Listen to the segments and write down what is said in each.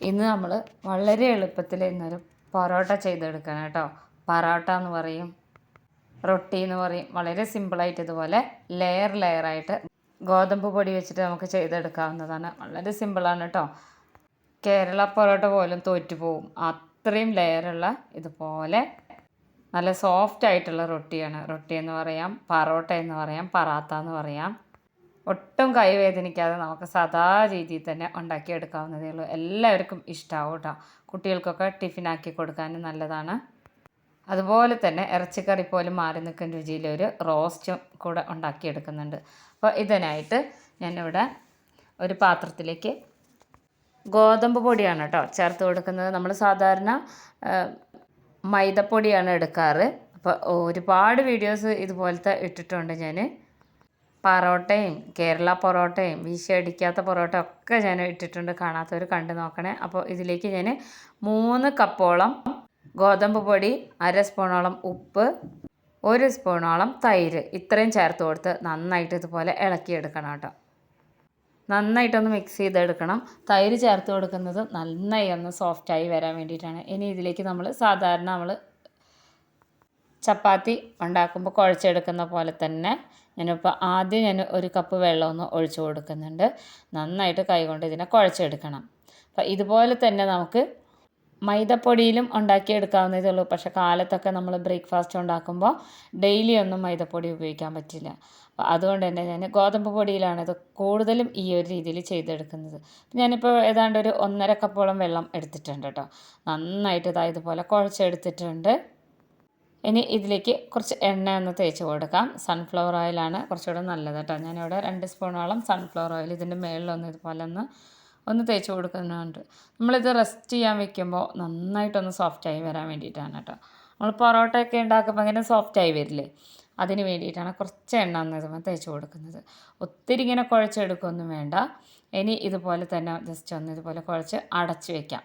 ഇന്ന് നമ്മൾ വളരെ എളുപ്പത്തിൽ ഇന്നൊരു പൊറോട്ട ചെയ്തെടുക്കണം കേട്ടോ. പൊറോട്ട എന്ന് പറയും റൊട്ടി എന്ന് പറയും. വളരെ സിമ്പിളായിട്ട് ഇതുപോലെ ലെയർ ലെയറായിട്ട് ഗോതമ്പ് പൊടി വെച്ചിട്ട് നമുക്ക് ചെയ്തെടുക്കാവുന്നതാണ്. വളരെ സിമ്പിളാണ് കേട്ടോ. കേരള പൊറോട്ട പോലും തോറ്റുപോകും അത്രയും ലെയറുള്ള ഇതുപോലെ നല്ല സോഫ്റ്റ് ആയിട്ടുള്ള റൊട്ടിയാണ്. റൊട്ടി എന്ന് പറയാം പറോട്ട എന്ന് പറയാം പറാത്ത എന്ന് പറയാം. ഒട്ടും കൈവേദനിക്കാതെ നമുക്ക് സദാ രീതിയിൽ തന്നെ ഉണ്ടാക്കിയെടുക്കാവുന്നതേ ഉള്ളൂ. എല്ലാവർക്കും ഇഷ്ടമാവും കേട്ടോ. കുട്ടികൾക്കൊക്കെ ടിഫിനാക്കി കൊടുക്കാനും നല്ലതാണ്. അതുപോലെ തന്നെ ഇറച്ചിക്കറി പോലും മാറി നിൽക്കുന്ന രുചിയിൽ ഒരു റോസ്റ്റും കൂടെ ഉണ്ടാക്കിയെടുക്കുന്നുണ്ട്. അപ്പോൾ ഇതിനായിട്ട് ഞാനിവിടെ ഒരു പാത്രത്തിലേക്ക് ഗോതമ്പ് പൊടിയാണ് കേട്ടോ ചേർത്ത് കൊടുക്കുന്നത്. നമ്മൾ സാധാരണ മൈദപ്പൊടിയാണ് എടുക്കാറ്. അപ്പോൾ ഒരുപാട് വീഡിയോസ് ഇതുപോലത്തെ ഇട്ടിട്ടുണ്ട് ഞാൻ. പൊറോട്ടയും കേരള പൊറോട്ടയും വീശിയടിക്കാത്ത പൊറോട്ട ഒക്കെ ഞാൻ ഇട്ടിട്ടുണ്ട് കാണാത്തവർ കണ്ടു നോക്കണേ. അപ്പോൾ ഇതിലേക്ക് ഞാൻ മൂന്ന് കപ്പോളം ഗോതമ്പ് പൊടി അര സ്പൂണോളം ഉപ്പ് ഒരു സ്പൂണോളം തൈര്. ഇത്രയും ചേർത്ത് കൊടുത്ത് നന്നായിട്ട് ഇതുപോലെ ഇളക്കിയെടുക്കണം കേട്ടോ. നന്നായിട്ടൊന്ന് മിക്സ് ചെയ്തെടുക്കണം. തൈര് ചേർത്ത് കൊടുക്കുന്നത് നന്നായി ഒന്ന് സോഫ്റ്റായി വരാൻ വേണ്ടിയിട്ടാണ്. ഇനി ഇതിലേക്ക് നമ്മൾ സാധാരണ നമ്മൾ ചപ്പാത്തി ഉണ്ടാക്കുമ്പോൾ കുഴച്ചെടുക്കുന്ന പോലെ തന്നെ ഞാനിപ്പോൾ ആദ്യം ഞാൻ ഒരു കപ്പ് വെള്ളം ഒന്ന് ഒഴിച്ചു കൊടുക്കുന്നുണ്ട്. നന്നായിട്ട് കൈകൊണ്ട് ഇതിനെ കുഴച്ചെടുക്കണം. അപ്പോൾ ഇതുപോലെ തന്നെ നമുക്ക് മൈദപ്പൊടിയിലും ഉണ്ടാക്കിയെടുക്കാവുന്നതേ ഉള്ളൂ. പക്ഷേ കാലത്തൊക്കെ നമ്മൾ ബ്രേക്ക്ഫാസ്റ്റ് ഉണ്ടാക്കുമ്പോൾ ഡെയിലി ഒന്നും മൈദപ്പൊടി ഉപയോഗിക്കാൻ പറ്റില്ല. അപ്പോൾ അതുകൊണ്ട് തന്നെ ഞാൻ ഗോതമ്പ് പൊടിയിലാണ് ഇത് കൂടുതലും ഈ ഒരു രീതിയിൽ ചെയ്തെടുക്കുന്നത്. ഞാനിപ്പോൾ ഏതാണ്ട് ഒരു ഒന്നര കപ്പോളം വെള്ളം എടുത്തിട്ടുണ്ട് കേട്ടോ. നന്നായിട്ട് ഇതായതുപോലെ കുഴച്ചെടുത്തിട്ടുണ്ട്. ഇനി ഇതിലേക്ക് കുറച്ച് എണ്ണ ഒന്ന് തേച്ച് കൊടുക്കാം. സൺഫ്ലവർ ഓയിലാണ് കുറച്ചുകൂടെ നല്ലത് കേട്ടോ. ഞാനിവിടെ രണ്ട് സ്പൂണോളം സൺഫ്ലവർ ഓയിൽ ഇതിന്റെ മേളിലൊന്ന് ഇതുപോലെ ഒന്ന് ഒന്ന് തേച്ച് കൊടുക്കുന്നുണ്ട്. നമ്മളിത് റെസ്റ്റ് ചെയ്യാൻ വെക്കുമ്പോൾ നന്നായിട്ടൊന്ന് സോഫ്റ്റായി വരാൻ വേണ്ടിയിട്ടാണ് കേട്ടോ. നമ്മൾ പൊറോട്ടയൊക്കെ ഉണ്ടാക്കുമ്പോൾ അങ്ങനെ സോഫ്റ്റായി വരില്ലേ? അതിന് വേണ്ടിയിട്ടാണ് കുറച്ച് എണ്ണ ഒന്ന് ഇതുപോലെ തേച്ച് കൊടുക്കുന്നത്. ഒത്തിരി ഇങ്ങനെ കുഴച്ചെടുക്കൊന്നും വേണ്ട. ഇനി ഇതുപോലെ തന്നെ ജസ്റ്റ് ഒന്ന് ഇതുപോലെ കുഴച്ച് അടച്ച് വെക്കാം.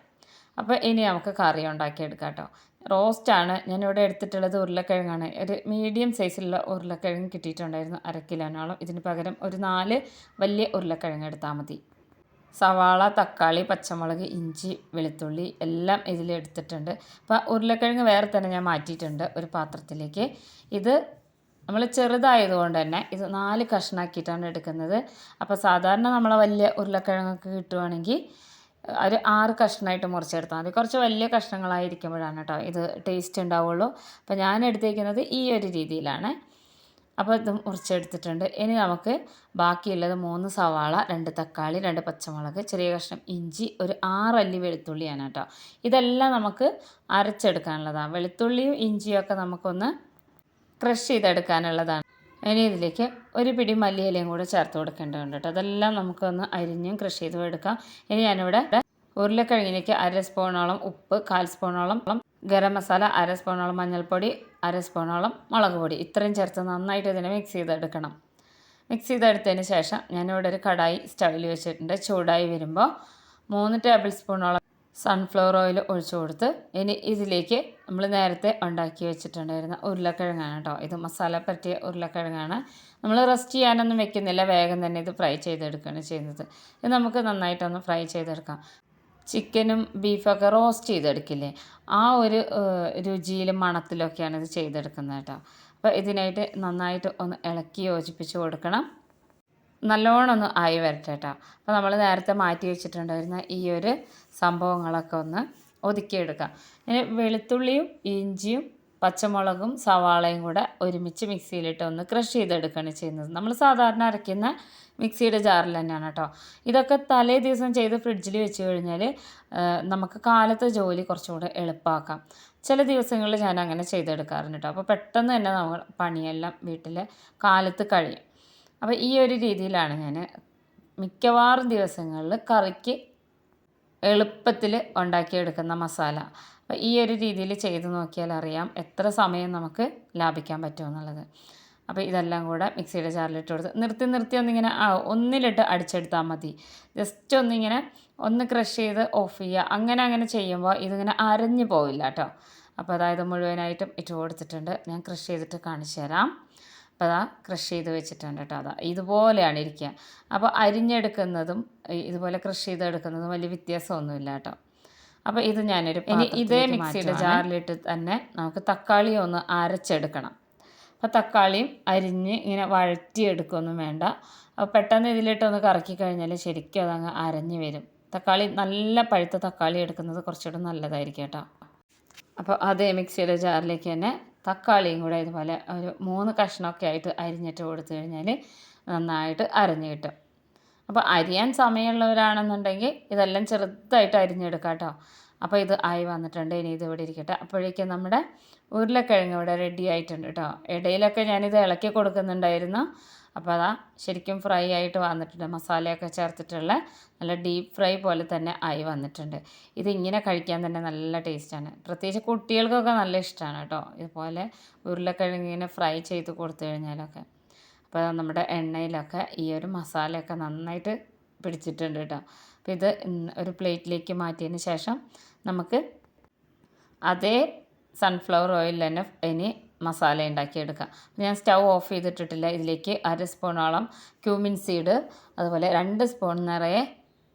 അപ്പോൾ ഇനി നമുക്ക് കറി ഉണ്ടാക്കിയെടുക്കാം കേട്ടോ. റോസ്റ്റാണ് ഞാനിവിടെ എടുത്തിട്ടുള്ളത് ഉരുളക്കിഴങ്ങാണ്. ഒരു മീഡിയം സൈസിലുള്ള ഉരുളക്കിഴങ്ങ് കിട്ടിയിട്ടുണ്ടായിരുന്നു അര കിലോനോളം. ഇതിന് പകരം ഒരു നാല് വലിയ ഉരുളക്കിഴങ്ങ് എടുത്താൽ മതി. സവാള തക്കാളി പച്ചമുളക് ഇഞ്ചി വെളുത്തുള്ളി എല്ലാം ഇതിൽ എടുത്തിട്ടുണ്ട്. അപ്പോൾ ഉരുളക്കിഴങ്ങ് വേറെ തന്നെ ഞാൻ മാറ്റിയിട്ടുണ്ട് ഒരു പാത്രത്തിലേക്ക്. ഇത് നമ്മൾ ചെറുതായതുകൊണ്ട് തന്നെ ഇത് നാല് കഷ്ണാക്കിയിട്ടാണ് എടുക്കുന്നത്. അപ്പോൾ സാധാരണ നമ്മളെ വലിയ ഉരുളക്കിഴങ്ങൊക്കെ കിട്ടുവാണെങ്കിൽ ഒരു ആറ് കഷ്ണമായിട്ട് മുറിച്ചെടുത്താൽ മതി. കുറച്ച് വലിയ കഷ്ണങ്ങളായിരിക്കുമ്പോഴാണ് കേട്ടോ ഇത് ടേസ്റ്റ് ഉണ്ടാവുള്ളൂ. അപ്പോൾ ഞാൻ എടുത്തേക്കുന്നത് ഈ ഒരു രീതിയിലാണ്. അപ്പോൾ ഇത് മുറിച്ചെടുത്തിട്ടുണ്ട്. ഇനി നമുക്ക് ബാക്കിയുള്ളത് മൂന്ന് സവാള രണ്ട് തക്കാളി രണ്ട് പച്ചമുളക് ചെറിയ കഷ്ണം ഇഞ്ചി ഒരു ആറ് അല്ലി വെളുത്തുള്ളിയാണ് കേട്ടോ. ഇതെല്ലാം നമുക്ക് അരച്ചെടുക്കാനുള്ളതാണ്. വെളുത്തുള്ളിയും ഇഞ്ചിയും ഒക്കെ നമുക്കൊന്ന് ക്രഷ് ചെയ്തെടുക്കാനുള്ളതാണ്. ഇനി ഇതിലേക്ക് ഒരു പിടി മല്ലിയിലയും കൂടെ ചേർത്ത് കൊടുക്കേണ്ടതുണ്ട് കേട്ടോ. അതെല്ലാം നമുക്കൊന്ന് അരിഞ്ഞും കൃഷി ചെയ്തും എടുക്കാം. ഇനി ഞാനിവിടെ ഉരുളക്കിഴങ്ങിലേക്ക് അര സ്പൂണോളം ഉപ്പ് കാൽ സ്പൂണോളം ഗരം മസാല അര സ്പൂണോളം മഞ്ഞൾപ്പൊടി അര സ്പൂണോളം മുളക് പൊടി. ഇത്രയും ചേർത്ത് നന്നായിട്ട് ഇതിനെ മിക്സ് ചെയ്തെടുക്കണം. മിക്സ് ചെയ്തെടുത്തതിന് ശേഷം ഞാനിവിടെ ഒരു കടായി സ്റ്റവിൽ വെച്ചിട്ടുണ്ട്. ചൂടായി വരുമ്പോൾ മൂന്ന് ടേബിൾ സ്പൂണോളം സൺഫ്ലവർ ഓയിൽ ഒഴിച്ചു കൊടുത്ത് ഇനി ഇതിലേക്ക് നമ്മൾ നേരത്തെ ഉണ്ടാക്കി വെച്ചിട്ടുണ്ടായിരുന്ന ഉരുളക്കിഴങ്ങാണ് കേട്ടോ. ഇത് മസാല പറ്റിയ ഉരുളക്കിഴങ്ങാണ്. നമ്മൾ റെസ്റ്റ് ചെയ്യാനൊന്നും വെക്കുന്നില്ല. വേഗം തന്നെ ഇത് ഫ്രൈ ചെയ്തെടുക്കുകയാണ് ചെയ്യുന്നത്. ഇത് നമുക്ക് നന്നായിട്ടൊന്ന് ഫ്രൈ ചെയ്തെടുക്കാം. ചിക്കനും ബീഫൊക്കെ റോസ്റ്റ് ചെയ്തെടുക്കില്ലേ? ആ ഒരു രുചിയിലും മണത്തിലൊക്കെയാണ് ഇത് ചെയ്തെടുക്കുന്നത് കേട്ടോ. അപ്പോൾ ഇതിനായിട്ട് നന്നായിട്ട് ഒന്ന് ഇളക്കി യോജിപ്പിച്ച് കൊടുക്കണം. നല്ലോണം ഒന്ന് ആയി വരട്ടെ കേട്ടോ. അപ്പോൾ നമ്മൾ നേരത്തെ മാറ്റി വെച്ചിട്ടുണ്ടായിരുന്ന ഈ ഒരു സംഭവങ്ങളൊക്കെ ഒന്ന് ഒതുക്കിയെടുക്കാം. ഇനി വെളുത്തുള്ളിയും ഇഞ്ചിയും പച്ചമുളകും സവാളയും കൂടെ ഒരുമിച്ച് മിക്സിയിലിട്ട് ഒന്ന് ക്രഷ് ചെയ്തെടുക്കുകയാണ് ചെയ്യുന്നത്. നമ്മൾ സാധാരണ അരയ്ക്കുന്ന മിക്സിയുടെ ജാറിൽ തന്നെയാണ് കേട്ടോ. ഇതൊക്കെ തലേ ദിവസം ചെയ്ത് ഫ്രിഡ്ജിൽ വെച്ച് കഴിഞ്ഞാൽ നമുക്ക് കാലത്തെ ജോലി കുറച്ചുകൂടെ എളുപ്പമാക്കാം ചില ദിവസങ്ങളിൽ ഞാൻ അങ്ങനെ ചെയ്തെടുക്കാറുണ്ട് കേട്ടോ. അപ്പോൾ പെട്ടെന്ന് തന്നെ നമ്മൾ പണിയെല്ലാം വീട്ടിൽ കാലത്ത് കഴിയും. അപ്പോൾ ഈ ഒരു രീതിയിലാണ് ഞാൻ മിക്കവാറും ദിവസങ്ങളിൽ കറിക്ക് എളുപ്പത്തിൽ ഉണ്ടാക്കിയെടുക്കുന്ന മസാല. അപ്പോൾ ഈ ഒരു രീതിയിൽ ചെയ്ത് നോക്കിയാൽ അറിയാം എത്ര സമയം നമുക്ക് ലാഭിക്കാൻ പറ്റുമെന്നുള്ളത് അപ്പോൾ ഇതെല്ലാം കൂടെ മിക്സിയുടെ ജാറിലിട്ട് കൊടുത്ത് നിർത്തി നിർത്തി ഒന്നിങ്ങനെ ഒന്നിലിട്ട് അടിച്ചെടുത്താൽ മതി. ജസ്റ്റ് ഒന്നിങ്ങനെ ഒന്ന് ക്രഷ് ചെയ്ത് ഓഫ് ചെയ്യുക. അങ്ങനെ അങ്ങനെ ചെയ്യുമ്പോൾ ഇതിങ്ങനെ അരഞ്ഞു പോവില്ല കേട്ടോ. അപ്പോൾ അതായത് മുഴുവനായിട്ടും ഇട്ട് കൊടുത്തിട്ടുണ്ട്. ഞാൻ ക്രഷ് ചെയ്തിട്ട് കാണിച്ചു തരാം. അപ്പോൾ അതാ കൃഷി ചെയ്ത് വെച്ചിട്ടുണ്ട് കേട്ടോ അതാ. ഇതുപോലെയാണ് ഇരിക്കുക. അപ്പോൾ അരിഞ്ഞെടുക്കുന്നതും ഇതുപോലെ കൃഷി ചെയ്തെടുക്കുന്നതും വലിയ വ്യത്യാസമൊന്നുമില്ല കേട്ടോ. അപ്പോൾ ഇത് ഞാനൊരു ഇനി ഇതേ മിക്സിയുടെ ജാറിലിട്ട് തന്നെ നമുക്ക് തക്കാളി ഒന്ന് അരച്ചെടുക്കണം. അപ്പോൾ തക്കാളിയും അരിഞ്ഞ് ഇങ്ങനെ വഴറ്റിയെടുക്കുകയൊന്നും വേണ്ട. അപ്പോൾ പെട്ടെന്ന് ഇതിലിട്ടൊന്ന് കറക്കി കഴിഞ്ഞാൽ ശരിക്കും അതങ്ങ് അരഞ്ഞ് വരും. തക്കാളി നല്ല പഴുത്ത തക്കാളി എടുക്കുന്നത് കുറച്ചുകൂടെ നല്ലതായിരിക്കും കേട്ടോ. അപ്പോൾ അതേ മിക്സിയുടെ ജാറിലേക്ക് തന്നെ തക്കാളിയും കൂടെ ഇതുപോലെ ഒരു മൂന്ന് കഷ്ണമൊക്കെ ആയിട്ട് അരിഞ്ഞിട്ട് കൊടുത്തു കഴിഞ്ഞാൽ നന്നായിട്ട് അരഞ്ഞ് കിട്ടും. അപ്പോൾ അരിയാൻ സമയമുള്ളവരാണെന്നുണ്ടെങ്കിൽ ഇതെല്ലാം ചെറുതായിട്ട് അരിഞ്ഞെടുക്കാം കേട്ടോ. അപ്പോൾ ഇത് ആയി വന്നിട്ടുണ്ട്. ഇനി ഇത് ഇവിടെ ഇരിക്കട്ടെ. അപ്പോഴേക്കും നമ്മുടെ ഉരുളക്കിഴങ്ങ് ഇവിടെ റെഡി ആയിട്ടുണ്ട് കേട്ടോ. ഇടയിലൊക്കെ ഞാനിത് ഇളക്കി കൊടുക്കുന്നുണ്ടായിരുന്നു. അപ്പോൾ അതാ ശരിക്കും ഫ്രൈ ആയിട്ട് വന്നിട്ടുണ്ട്. മസാലയൊക്കെ ചേർത്തിട്ടുള്ള നല്ല ഡീപ്പ് ഫ്രൈ പോലെ തന്നെ ആയി വന്നിട്ടുണ്ട്. ഇത് ഇങ്ങനെ കഴിക്കാൻ തന്നെ നല്ല ടേസ്റ്റാണ് പ്രത്യേകിച്ച് കുട്ടികൾക്കൊക്കെ നല്ല ഇഷ്ടമാണ് കേട്ടോ. ഇതുപോലെ ഉരുളക്കിഴങ്ങിങ്ങനെ ഫ്രൈ ചെയ്ത് കൊടുത്തു കഴിഞ്ഞാലൊക്കെ. അപ്പോൾ നമ്മുടെ എണ്ണയിലൊക്കെ ഈ ഒരു മസാലയൊക്കെ നന്നായിട്ട് പിടിച്ചിട്ടുണ്ട് കേട്ടോ. അപ്പോൾ ഇത് ഒരു പ്ലേറ്റിലേക്ക് മാറ്റിയതിന് ശേഷം നമുക്ക് അതേ സൺഫ്ലവർ ഓയിൽ തന്നെ ഇനി മസാല ഉണ്ടാക്കിയെടുക്കാം. ഞാൻ സ്റ്റൗ ഓഫ് ചെയ്തിട്ടിട്ടില്ല. ഇതിലേക്ക് അര സ്പൂണോളം ക്യൂമിൻ സീഡ് അതുപോലെ രണ്ട് സ്പൂൺ നിറയെ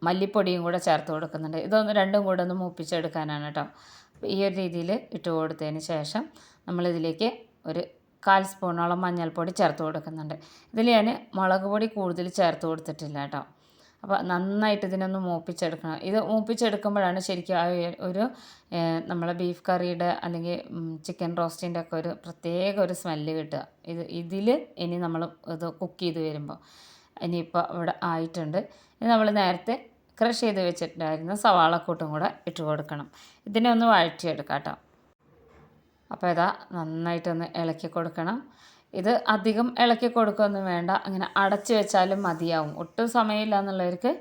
മല്ലിപ്പൊടിയും കൂടെ ചേർത്ത് കൊടുക്കുന്നുണ്ട്. ഇതൊന്ന് രണ്ടും കൂടെ ഒന്ന് മൂപ്പിച്ചെടുക്കാനാണ് കേട്ടോ. ഈ ഒരു രീതിയിൽ ഇട്ട് കൊടുത്തതിന് ശേഷം നമ്മളിതിലേക്ക് ഒരു കാൽ സ്പൂണോളം മഞ്ഞൾപ്പൊടി ചേർത്ത് കൊടുക്കുന്നുണ്ട്. ഇതിൽ ഞാൻ മുളക് പൊടി കൂടുതൽ ചേർത്ത് കൊടുത്തിട്ടില്ല കേട്ടോ. അപ്പോൾ നന്നായിട്ട് ഇതിനൊന്ന് മൂപ്പിച്ചെടുക്കണം. ഇത് മൂപ്പിച്ചെടുക്കുമ്പോഴാണ് ശരിക്കും ആ ഒരു നമ്മളെ ബീഫ് കറിയുടെ അല്ലെങ്കിൽ ചിക്കൻ റോസ്റ്റിന്റെ ഒക്കെ ഒരു പ്രത്യേക ഒരു സ്മെല്ല് കിട്ടുക. ഇത് ഇതിൽ ഇനി നമ്മൾ ഇത് കുക്ക് ചെയ്ത് വരുമ്പോൾ ഇനിയിപ്പോൾ ഇവിടെ ആയിട്ടുണ്ട്. ഇനി നമ്മൾ നേരത്തെ ക്രഷ് ചെയ്ത് വെച്ചിട്ടുണ്ടായിരുന്ന സവാളക്കൂട്ടും കൂടെ ഇട്ട് കൊടുക്കണം. ഇതിനെ ഒന്ന് വഴറ്റിയെടുക്കാം കേട്ടോ. അപ്പോൾ ഇതാ നന്നായിട്ടൊന്ന് ഇളക്കി കൊടുക്കണം. ഇത് അധികം ഇളക്കി കൊടുക്കുകയൊന്നും വേണ്ട. അങ്ങനെ അടച്ചു വെച്ചാലും മതിയാവും. ഒട്ടും സമയമില്ല എന്നുള്ളവർക്ക്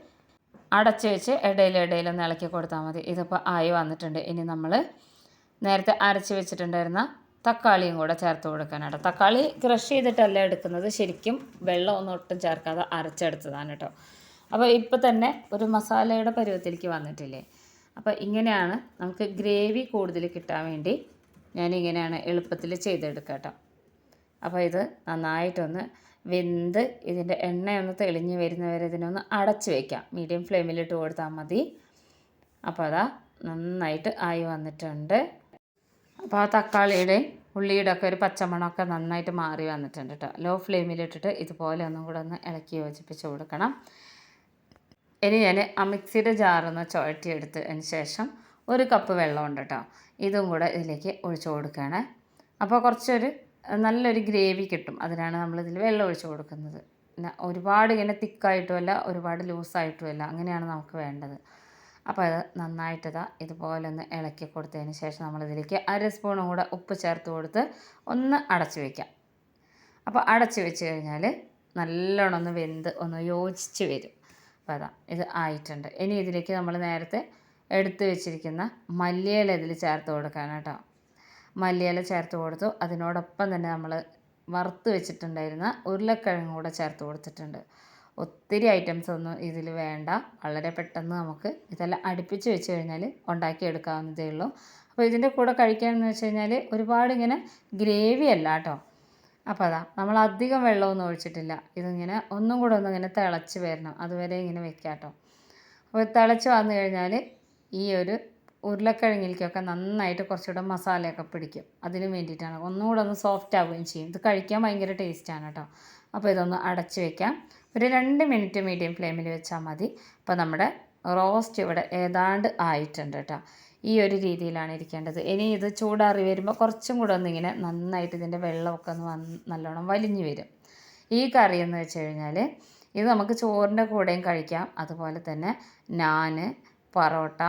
അടച്ചു വെച്ച് ഇടയിൽ ഇടയിലൊന്ന് ഇളക്കി കൊടുത്താൽ മതി. ഇതിപ്പോൾ ആയി വന്നിട്ടുണ്ട്. ഇനി നമ്മൾ നേരത്തെ അരച്ച് വെച്ചിട്ടുണ്ടായിരുന്ന തക്കാളിയും കൂടെ ചേർത്ത് കൊടുക്കാനാണ് തക്കാളി ക്രഷ് ചെയ്തിട്ടല്ല എടുക്കുന്നത്. ശരിക്കും വെള്ളം ഒന്നും ഒട്ടും ചേർക്കാതെ അരച്ചെടുത്തതാണ് കേട്ടോ. അപ്പോൾ ഇപ്പോൾ തന്നെ ഒരു മസാലയുടെ പരുവത്തിലേക്ക് വന്നിട്ടില്ലേ? അപ്പോൾ ഇങ്ങനെയാണ് നമുക്ക് ഗ്രേവി കൂടുതൽ കിട്ടാൻ വേണ്ടി ഞാനിങ്ങനെയാണ് എളുപ്പത്തിൽ ചെയ്തെടുക്കുക കേട്ടോ. അപ്പോൾ ഇത് നന്നായിട്ടൊന്ന് വെന്ത് ഇതിന്റെ എണ്ണയൊന്ന് തെളിഞ്ഞ് വരുന്നവരെ ഇതിനൊന്ന് അടച്ച് വയ്ക്കാം മീഡിയം ഫ്ലെയിമിലിട്ട് കൊടുത്താൽ മതി. അപ്പോൾ അതാ നന്നായിട്ട് ആയി വന്നിട്ടുണ്ട്. അപ്പോൾ ആ തക്കാളിയുടെ ഉള്ളിയുടെ ഒക്കെ ഒരു പച്ചമണമൊക്കെ നന്നായിട്ട് മാറി വന്നിട്ടുണ്ട് കേട്ടോ ലോ ഫ്ലെയിമിലിട്ടിട്ട് ഇതുപോലെ ഒന്നും കൂടെ ഒന്ന് ഇളക്കി യോജിപ്പിച്ച് കൊടുക്കണം. ഇനി ഞാൻ ആ മിക്സിയുടെ ജാറൊന്ന് ചുഴറ്റിയെടുത്തതിന് ശേഷം ഒരു കപ്പ് വെള്ളമുണ്ട് കേട്ടോ ഇതും കൂടെ ഇതിലേക്ക് ഒഴിച്ചു കൊടുക്കുകയാണ്. അപ്പോൾ കുറച്ചൊരു നല്ലൊരു ഗ്രേവി കിട്ടും. അതിനാണ് നമ്മളിതിൽ വെള്ളം ഒഴിച്ച് കൊടുക്കുന്നത്. ഒരുപാട് ഇങ്ങനെ തിക്കായിട്ടുമല്ല ഒരുപാട് ലൂസായിട്ടുമല്ല. അങ്ങനെയാണ് നമുക്ക് വേണ്ടത്. അപ്പോൾ അത് നന്നായിട്ടതാ ഇതുപോലെ ഒന്ന് ഇളക്കി കൊടുത്തതിന് ശേഷം നമ്മളിതിലേക്ക് അര സ്പൂണും കൂടെ ഉപ്പ് ചേർത്ത് കൊടുത്ത് ഒന്ന് അടച്ചു വയ്ക്കാം അപ്പോൾ അടച്ചു വെച്ച് കഴിഞ്ഞാൽ നല്ലോണം ഒന്ന് വെന്ത് ഒന്ന് യോജിച്ച് വരും. അപ്പോൾ അതാ ഇത് ആയിട്ടുണ്ട്. ഇനി ഇതിലേക്ക് നമ്മൾ നേരത്തെ എടുത്തു വെച്ചിരിക്കുന്ന മല്ലിയില ഇതിൽ ചേർത്ത് കൊടുക്കാനാണ് കേട്ടോ മല്ലിയില ചേർത്ത് കൊടുത്തു. അതിനോടൊപ്പം തന്നെ നമ്മൾ വറുത്ത് വെച്ചിട്ടുണ്ടായിരുന്ന ഉരുളക്കിഴങ്ങ് കൂടെ ചേർത്ത് കൊടുത്തിട്ടുണ്ട്. ഒത്തിരി ഐറ്റംസ് ഒന്നും ഇതിൽ വേണ്ട. വളരെ പെട്ടെന്ന് നമുക്ക് ഇതെല്ലാം അടുപ്പിച്ച് വെച്ച് കഴിഞ്ഞാൽ ഉണ്ടാക്കിയെടുക്കാവുന്നതേ ഉള്ളൂ. അപ്പോൾ ഇതിന്റെ കൂടെ കഴിക്കാമെന്ന് വെച്ച് കഴിഞ്ഞാൽ ഒരുപാട് ഇങ്ങനെ ഗ്രേവി അല്ല കേട്ടോ. അപ്പോൾ അതാ നമ്മൾ അധികം വെള്ളമൊന്നും ഒഴിച്ചിട്ടില്ല. ഇതിങ്ങനെ ഒന്നും കൂടെ ഒന്ന് ഇങ്ങനെ തിളച്ച് വരണം. അതുവരെ ഇങ്ങനെ വെക്കാം കേട്ടോ. അപ്പോൾ തിളച്ച് വന്നു കഴിഞ്ഞാൽ ഈ ഒരു ഉരുളക്കിഴങ്ങിലേക്കൊക്കെ നന്നായിട്ട് കുറച്ചുകൂടെ മസാലയൊക്കെ പിടിക്കും. അതിന് വേണ്ടിയിട്ടാണ്. ഒന്നുകൂടെ ഒന്ന് സോഫ്റ്റ് ആവുകയും ചെയ്യും. ഇത് കഴിക്കാൻ ഭയങ്കര ടേസ്റ്റാണ് കേട്ടോ അപ്പോൾ ഇതൊന്ന് അടച്ച് വെക്കാം. ഒരു രണ്ട് മിനിറ്റ് മീഡിയം ഫ്ലെയിമിൽ വെച്ചാൽ മതി. അപ്പോൾ നമ്മുടെ റോസ്റ്റ് ഇവിടെ ഏതാണ്ട് ആയിട്ടുണ്ട് കേട്ടോ ഈ ഒരു രീതിയിലാണ് ഇരിക്കേണ്ടത്. ഇനി ഇത് ചൂടാറി വരുമ്പോൾ കുറച്ചും കൂടെ ഒന്നിങ്ങനെ നന്നായിട്ട് ഇതിന്റെ വെള്ളമൊക്കെ ഒന്ന് വന്ന് നല്ലോണം വലിഞ്ഞു വരും. ഈ കറി എന്ന് വെച്ച് കഴിഞ്ഞാൽ ഇത് നമുക്ക് ചോറിന്റെ കൂടെയും കഴിക്കാം. അതുപോലെ തന്നെ നാന് പൊറോട്ട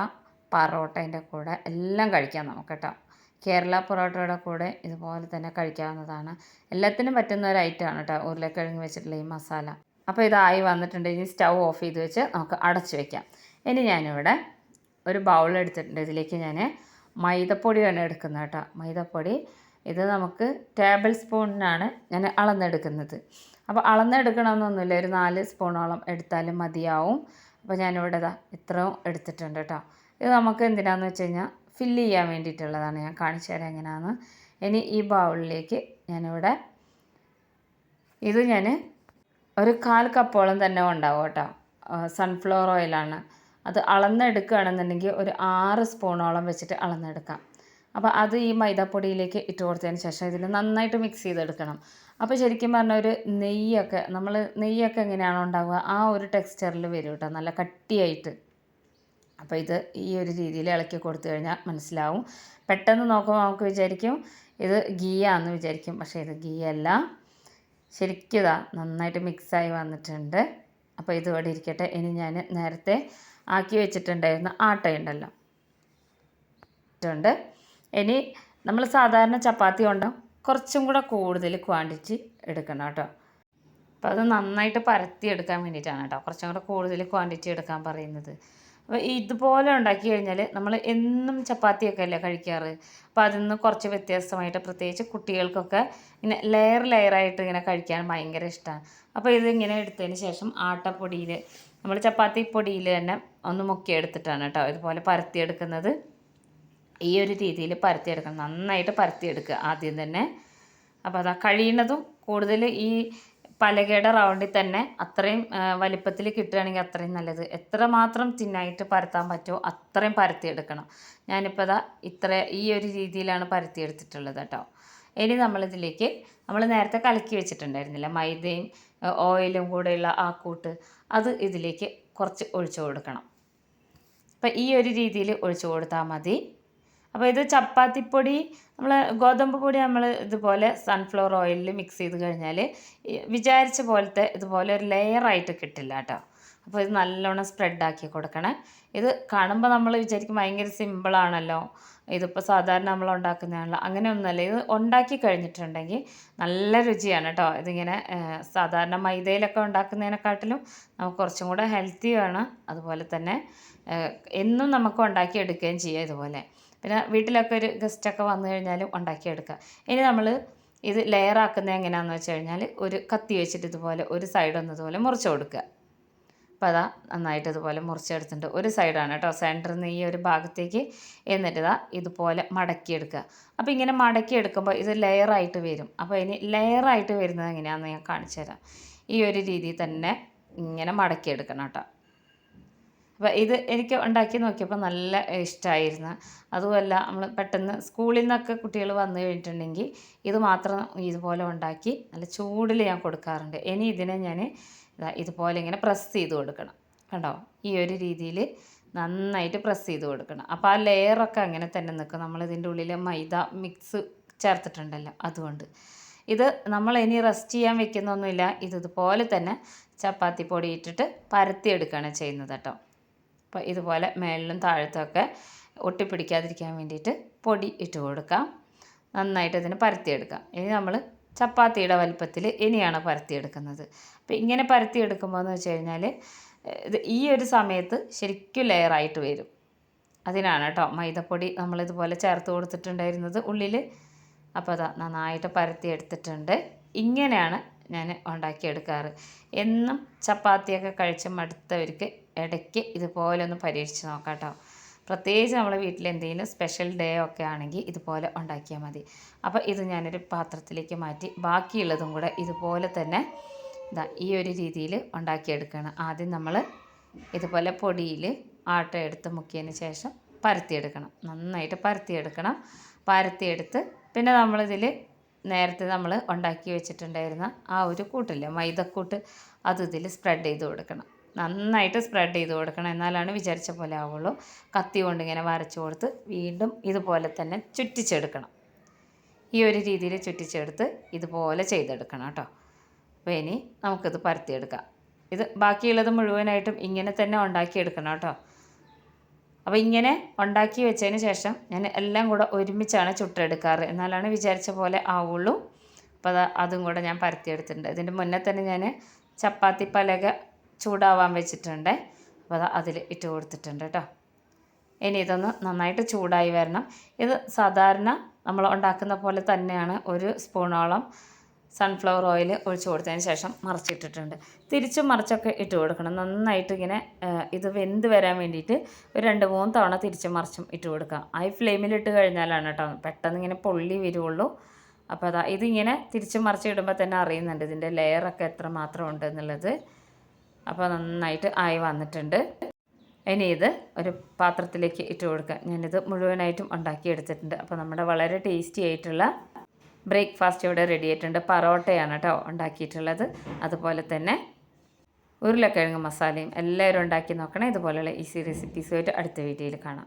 പൊറോട്ടേന്റെ കൂടെ എല്ലാം കഴിക്കാം നമുക്ക് കേട്ടോ. കേരള പൊറോട്ടയുടെ കൂടെ ഇതുപോലെ തന്നെ കഴിക്കാവുന്നതാണ്. എല്ലാത്തിനും പറ്റുന്ന ഒരു ഐറ്റമാണ് കേട്ടോ ഉരുളക്കിഴങ്ങ് വെച്ചിട്ടുള്ള ഈ മസാല. അപ്പോൾ ഇതായി വന്നിട്ടുണ്ട്. ഇനി സ്റ്റൗ ഓഫ് ചെയ്ത് വെച്ച് നമുക്ക് അടച്ച് വെക്കാം. ഇനി ഞാനിവിടെ ഒരു ബൗൾ എടുത്തിട്ടുണ്ട്. ഇതിലേക്ക് ഞാൻ മൈദപ്പൊടിയാണ് എടുക്കുന്നത് കേട്ടോ. മൈദപ്പൊടി ഇത് നമുക്ക് ടേബിൾ സ്പൂണിനാണ് ഞാൻ അളന്നെടുക്കുന്നത്. അപ്പോൾ അളന്നെടുക്കണമെന്നൊന്നുമില്ല. ഒരു നാല് സ്പൂണോളം എടുത്താലും മതിയാവും. അപ്പോൾ ഞാനിവിടെ ഇതാ ഇത്രയും എടുത്തിട്ടുണ്ട് കേട്ടോ. ഇത് നമുക്ക് എന്തിനാന്ന് വെച്ച് കഴിഞ്ഞാൽ ഫില്ല് ചെയ്യാൻ വേണ്ടിയിട്ടുള്ളതാണ്. ഞാൻ കാണിച്ചു തരാം എങ്ങനെയാണെന്ന് ഇനി ഈ ബൗളിലേക്ക് ഞാനിവിടെ ഇത് ഞാൻ ഒരു കാൽ കപ്പോളം തന്നെ ഉണ്ടാവും കേട്ടോ. സൺഫ്ലവർ ഓയിലാണ് അത് അളന്നെടുക്കുകയാണെന്നുണ്ടെങ്കിൽ ഒരു ആറ് സ്പൂണോളം വെച്ചിട്ട് അളന്നെടുക്കാം. അപ്പോൾ അത് ഈ മൈദാപ്പൊടിയിലേക്ക് ഇട്ട് കൊടുത്തതിന് ശേഷം ഇതിൽ നന്നായിട്ട് മിക്സ് ചെയ്തെടുക്കണം. അപ്പോൾ ശരിക്കും പറഞ്ഞാൽ ഒരു നെയ്യൊക്കെ നമ്മൾ നെയ്യൊക്കെ എങ്ങനെയാണോ ഉണ്ടാവുക ആ ഒരു ടെക്സ്ചറിൽ വരും കേട്ടോ. നല്ല കട്ടിയായിട്ട്. അപ്പോൾ ഇത് ഈ ഒരു രീതിയിൽ ഇളക്കി കൊടുത്തു കഴിഞ്ഞാൽ മനസ്സിലാവും. പെട്ടെന്ന് നോക്കുമ്പോൾ നമുക്ക് വിചാരിക്കും ഇത് ഗീയാന്ന് വിചാരിക്കും. പക്ഷേ ഇത് ഗീ അല്ല ശരിക്കും ഇതാ നന്നായിട്ട് മിക്സായി വന്നിട്ടുണ്ട്. അപ്പോൾ ഇത് ഇരിക്കട്ടെ. ഇനി ഞാൻ നേരത്തെ ആക്കി വെച്ചിട്ടുണ്ടായിരുന്ന ആട്ടയുണ്ടല്ലോ ഇട്ടുണ്ട് ഇനി നമ്മൾ സാധാരണ ചപ്പാത്തി കൊണ്ട് കുറച്ചും കൂടെ കൂടുതൽ ക്വാണ്ടിറ്റി എടുക്കണം കേട്ടോ. അപ്പോൾ അത് നന്നായിട്ട് പരത്തി എടുക്കാൻ വേണ്ടിയിട്ടാണ് കേട്ടോ. കുറച്ചും കൂടെ കൂടുതൽ ക്വാണ്ടിറ്റി എടുക്കാൻ പറയുന്നത്. അപ്പോൾ ഇതുപോലെ ഉണ്ടാക്കി കഴിഞ്ഞാൽ നമ്മൾ എന്നും ചപ്പാത്തിയൊക്കെ അല്ലേ കഴിക്കാറ്? അപ്പോൾ അതിൽ നിന്ന് കുറച്ച് വ്യത്യസ്തമായിട്ട് പ്രത്യേകിച്ച് കുട്ടികൾക്കൊക്കെ ഇങ്ങനെ ലെയർ ലെയറായിട്ട് ഇങ്ങനെ കഴിക്കാൻ ഭയങ്കര ഇഷ്ടമാണ് അപ്പോൾ ഇതിങ്ങനെ എടുത്തതിന് ശേഷം ആട്ടപ്പൊടിയിൽ നമ്മൾ ചപ്പാത്തി പൊടിയിൽ തന്നെ ഒന്ന് മുക്കിയെടുത്തിട്ടാണ് കേട്ടോ ഇതുപോലെ പരത്തിയെടുക്കുന്നത്. ഈ ഒരു രീതിയിൽ പരത്തിയെടുക്കണം. നന്നായിട്ട് പരത്തിയെടുക്കുക ആദ്യം തന്നെ. അപ്പോൾ അതാ കഴിയുന്നതും കൂടുതൽ ഈ പലകയുടെ റൗണ്ടിൽ തന്നെ അത്രയും വലിപ്പത്തിൽ കിട്ടുകയാണെങ്കിൽ അത്രയും നല്ലത്. എത്രമാത്രം തിന്നായിട്ട് പരത്താൻ പറ്റുമോ അത്രയും പരത്തിയെടുക്കണം. ഞാനിപ്പോൾ ഇതാ ഇത്ര ഈ ഒരു രീതിയിലാണ് പരത്തിയെടുത്തിട്ടുള്ളത് കേട്ടോ. ഇനി നമ്മളിതിലേക്ക് നമ്മൾ നേരത്തെ കലക്കി വെച്ചിട്ടുണ്ടായിരുന്നില്ല? മൈദയും ഓയിലും കൂടെയുള്ള ആ കൂട്ട്. അത് ഇതിലേക്ക് കുറച്ച് ഒഴിച്ചു കൊടുക്കണം. അപ്പം ഈ ഒരു രീതിയിൽ ഒഴിച്ചു കൊടുത്താൽ മതി. അപ്പോൾ ഇത് ചപ്പാത്തിപ്പൊടി നമ്മൾ ഗോതമ്പ് പൊടി നമ്മൾ ഇതുപോലെ സൺഫ്ലവർ ഓയിലിൽ മിക്സ് ചെയ്ത് കഴിഞ്ഞാൽ വിചാരിച്ച പോലത്തെ ഇതുപോലെ ഒരു ലെയറായിട്ട് കിട്ടില്ല കേട്ടോ അപ്പോൾ ഇത് നല്ലോണം സ്പ്രെഡാക്കി കൊടുക്കണേ. ഇത് കാണുമ്പോൾ നമ്മൾ വിചാരിക്കും ഭയങ്കര സിമ്പിളാണല്ലോ ഇതിപ്പോൾ സാധാരണ നമ്മൾ ഉണ്ടാക്കുന്നതാണല്ലോ. അങ്ങനെയൊന്നുമല്ല. ഇത് ഉണ്ടാക്കി കഴിഞ്ഞിട്ടുണ്ടെങ്കിൽ നല്ല രുചിയാണ് കേട്ടോ ഇതിങ്ങനെ സാധാരണ മൈദയിലൊക്കെ ഉണ്ടാക്കുന്നതിനെക്കാട്ടിലും നമുക്ക് കുറച്ചും കൂടെ ഹെൽത്തിയാണ് അതുപോലെ തന്നെ എന്നും നമുക്ക് ഉണ്ടാക്കി എടുക്കുകയും ചെയ്യാം ഇതുപോലെ. പിന്നെ വീട്ടിലൊക്കെ ഒരു ഗസ്റ്റൊക്കെ വന്നു കഴിഞ്ഞാലും ഉണ്ടാക്കിയെടുക്കുക. ഇനി നമ്മൾ ഇത് ലെയർ ആക്കുന്നത് എങ്ങനെയാണെന്ന് വെച്ച് കഴിഞ്ഞാൽ ഒരു കത്തി വെച്ചിട്ട് ഇതുപോലെ ഒരു സൈഡ് ഒന്ന് ഇതുപോലെ മുറിച്ച് കൊടുക്കുക. അപ്പോൾ അതാ നന്നായിട്ട് ഇതുപോലെ മുറിച്ചെടുത്തിട്ടുണ്ട് ഒരു സൈഡാണ് കേട്ടോ സെന്ററിൽ നിന്ന് ഈ ഒരു ഭാഗത്തേക്ക് എന്നിട്ട് ഇതാ ഇതുപോലെ മടക്കിയെടുക്കുക. അപ്പോൾ ഇങ്ങനെ മടക്കിയെടുക്കുമ്പോൾ ഇത് ലെയറായിട്ട് വരും. അപ്പോൾ ഇനി ലെയറായിട്ട് വരുന്നത് എങ്ങനെയാണെന്ന് ഞാൻ കാണിച്ചു തരാം ഈ ഒരു രീതിയിൽ തന്നെ ഇങ്ങനെ മടക്കിയെടുക്കണം കേട്ടോ. അപ്പോൾ ഇത് എനിക്ക് ഉണ്ടാക്കി നോക്കിയപ്പോൾ നല്ല ഇഷ്ടമായിരുന്നു അതുമല്ല നമ്മൾ പെട്ടെന്ന് സ്കൂളിൽ നിന്നൊക്കെ കുട്ടികൾ വന്നു കഴിഞ്ഞിട്ടുണ്ടെങ്കിൽ ഇത് മാത്രം ഇതുപോലെ ഉണ്ടാക്കി നല്ല ചൂടിൽ ഞാൻ കൊടുക്കാറുണ്ട്. ഇനി ഇതിനെ ഞാൻ ഇതാ ഇതുപോലെ ഇങ്ങനെ പ്രസ് ചെയ്ത് കൊടുക്കണം. കണ്ടോ? ഈ ഒരു രീതിയിൽ നന്നായിട്ട് പ്രസ് ചെയ്ത് കൊടുക്കണം. അപ്പോൾ ആ ലെയറൊക്കെ അങ്ങനെ തന്നെ നിൽക്കും നമ്മൾ ഇതിന്റെ ഉള്ളിൽ മൈദ മിക്സ് ചേർത്തിട്ടുണ്ടല്ലോ അതുകൊണ്ട്. ഇത് നമ്മൾ ഇനി റെസ്റ്റ് ചെയ്യാൻ വെക്കുന്നൊന്നുമില്ല. ഇത് ഇതുപോലെ തന്നെ ചപ്പാത്തി പൊടി ഇട്ടിട്ട് പരത്തിയെടുക്കുകയാണ് ചെയ്യുന്നത് കേട്ടോ. അപ്പോൾ ഇതുപോലെ മേളിലും താഴത്തൊക്കെ ഒട്ടിപ്പിടിക്കാതിരിക്കാൻ വേണ്ടിയിട്ട് പൊടി ഇട്ട് കൊടുക്കാം. നന്നായിട്ട് ഇതിനെ പരത്തിയെടുക്കാം. ഇനി നമ്മൾ ചപ്പാത്തിയുടെ വലിപ്പത്തിൽ ഇനിയാണ് പരത്തിയെടുക്കുന്നത്. അപ്പോൾ ഇങ്ങനെ പരത്തിയെടുക്കുമ്പോൾ എന്ന് വെച്ച് കഴിഞ്ഞാൽ ഇത് ഈ ഒരു സമയത്ത് ശരിക്കും ലെയറായിട്ട് വരും. അതിനാണ് കേട്ടോ മൈദപ്പൊടി നമ്മളിതുപോലെ ചേർത്ത് കൊടുത്തിട്ടുണ്ടായിരുന്നത് ഉള്ളിൽ. അപ്പോൾ അതാ നന്നായിട്ട് പരത്തി എടുത്തിട്ടുണ്ട് ഇങ്ങനെയാണ് ഞാൻ ഉണ്ടാക്കിയെടുക്കാറ്. എന്നും ചപ്പാത്തിയൊക്കെ കഴിച്ച് മടുത്തവർക്ക് ഇടയ്ക്ക് ഇതുപോലെ ഒന്ന് പരീക്ഷിച്ച് നോക്കാം കേട്ടോ. പ്രത്യേകിച്ച് നമ്മളെ വീട്ടിൽ എന്തെങ്കിലും സ്പെഷ്യൽ ഡേ ഒക്കെ ആണെങ്കിൽ ഇതുപോലെ ഉണ്ടാക്കിയാൽ മതി. അപ്പോൾ ഇത് ഞാനൊരു പാത്രത്തിലേക്ക് മാറ്റി ബാക്കിയുള്ളതും കൂടെ ഇതുപോലെ തന്നെ ഇതാ ഈ ഒരു രീതിയിൽ ഉണ്ടാക്കിയെടുക്കണം ആദ്യം നമ്മൾ ഇതുപോലെ പൊടിയിൽ ആട്ട എടുത്ത് മുക്കിയതിന് ശേഷം പരത്തിയെടുക്കണം. നന്നായിട്ട് പരത്തിയെടുക്കണം. പരത്തിയെടുത്ത് പിന്നെ നമ്മളിതിൽ നേരത്തെ നമ്മൾ ഉണ്ടാക്കി വെച്ചിട്ടുണ്ടായിരുന്ന ആ ഒരു കൂട്ടില്ല മൈദക്കൂട്ട് അത് ഇതിൽ സ്പ്രെഡ് ചെയ്ത് കൊടുക്കണം. നന്നായിട്ട് സ്പ്രെഡ് ചെയ്ത് കൊടുക്കണം. എന്നാലാണ് വിചാരിച്ച പോലെ ആവുള്ളൂ. കത്തി കൊണ്ട് ഇങ്ങനെ വരച്ച് കൊടുത്ത് വീണ്ടും ഇതുപോലെ തന്നെ ചുറ്റിച്ചെടുക്കണം. ഈ ഒരു രീതിയിൽ ചുറ്റിച്ചെടുത്ത് ഇതുപോലെ ചെയ്തെടുക്കണം കേട്ടോ. അപ്പോൾ ഇനി നമുക്കിത് പരത്തിയെടുക്കാം. ഇത് ബാക്കിയുള്ളത് മുഴുവനായിട്ടും ഇങ്ങനെ തന്നെ ഉണ്ടാക്കിയെടുക്കണം കേട്ടോ. അപ്പോൾ ഇങ്ങനെ ഉണ്ടാക്കി വെച്ചതിന് ശേഷം ഞാൻ എല്ലാം കൂടെ ഒരുമിച്ചാണ് ചുട്ടെടുക്കാറ്. എന്നാലാണ് വിചാരിച്ച പോലെ ആവുള്ളൂ. അപ്പോൾ അത് കൂടെ ഞാൻ പരത്തിയെടുത്തിട്ടുണ്ട്. ഇതിന്റെ മുന്നേ തന്നെ ഞാൻ ചപ്പാത്തി പലക ചൂടാവാൻ വെച്ചിട്ടുണ്ട്. അപ്പോൾ അതിൽ ഇട്ട് കൊടുത്തിട്ടുണ്ട് കേട്ടോ. ഇനി ഇതൊന്ന് നന്നായിട്ട് ചൂടായി വരണം. ഇത് സാധാരണ നമ്മൾ ഉണ്ടാക്കുന്ന പോലെ തന്നെയാണ് ഒരു സ്പൂണോളം സൺഫ്ലവർ ഓയിൽ ഒഴിച്ച് കൊടുത്തതിന് ശേഷം മറിച്ചിട്ടിട്ടുണ്ട്. തിരിച്ചും മറിച്ചൊക്കെ ഇട്ട് കൊടുക്കണം. നന്നായിട്ട് ഇങ്ങനെ ഇത് വെന്ത് വരാൻ വേണ്ടിയിട്ട് ഒരു രണ്ട് മൂന്ന് തവണ തിരിച്ചും മറിച്ചും ഇട്ട് കൊടുക്കാം. ഹൈ ഫ്ലെയിമിൽ ഇട്ട് കഴിഞ്ഞാലാണ് കേട്ടോ പെട്ടെന്ന് ഇങ്ങനെ പൊള്ളി വരുള്ളൂ. അപ്പോൾ അതാ ഇതിങ്ങനെ തിരിച്ചും മറിച്ച് ഇടുമ്പോൾ തന്നെ അറിയുന്നുണ്ട് ഇതിന്റെ ലെയറൊക്കെ എത്ര മാത്രം ഉണ്ട് എന്നുള്ളത് അപ്പോൾ നന്നായിട്ട് ആയി വന്നിട്ടുണ്ട്. ഇനി ഇത് ഒരു പാത്രത്തിലേക്ക് ഇട്ട് കൊടുക്കുക. ഞാനിത് മുഴുവനായിട്ടും ഉണ്ടാക്കിയെടുത്തിട്ടുണ്ട്. അപ്പോൾ നമ്മുടെ വളരെ ടേസ്റ്റി ആയിട്ടുള്ള ബ്രേക്ക്ഫാസ്റ്റ് ഇവിടെ റെഡി ആയിട്ടുണ്ട്. പറോട്ടയാണ് കേട്ടോ ഉണ്ടാക്കിയിട്ടുള്ളത്. അതുപോലെ തന്നെ ഉരുളക്കിഴങ്ങ് മസാലയും എല്ലാവരും ഉണ്ടാക്കി നോക്കണേ. ഇതുപോലെയുള്ള ഈസി റെസിപ്പീസുമായിട്ട് അടുത്ത വീഡിയോയിൽ കാണാം.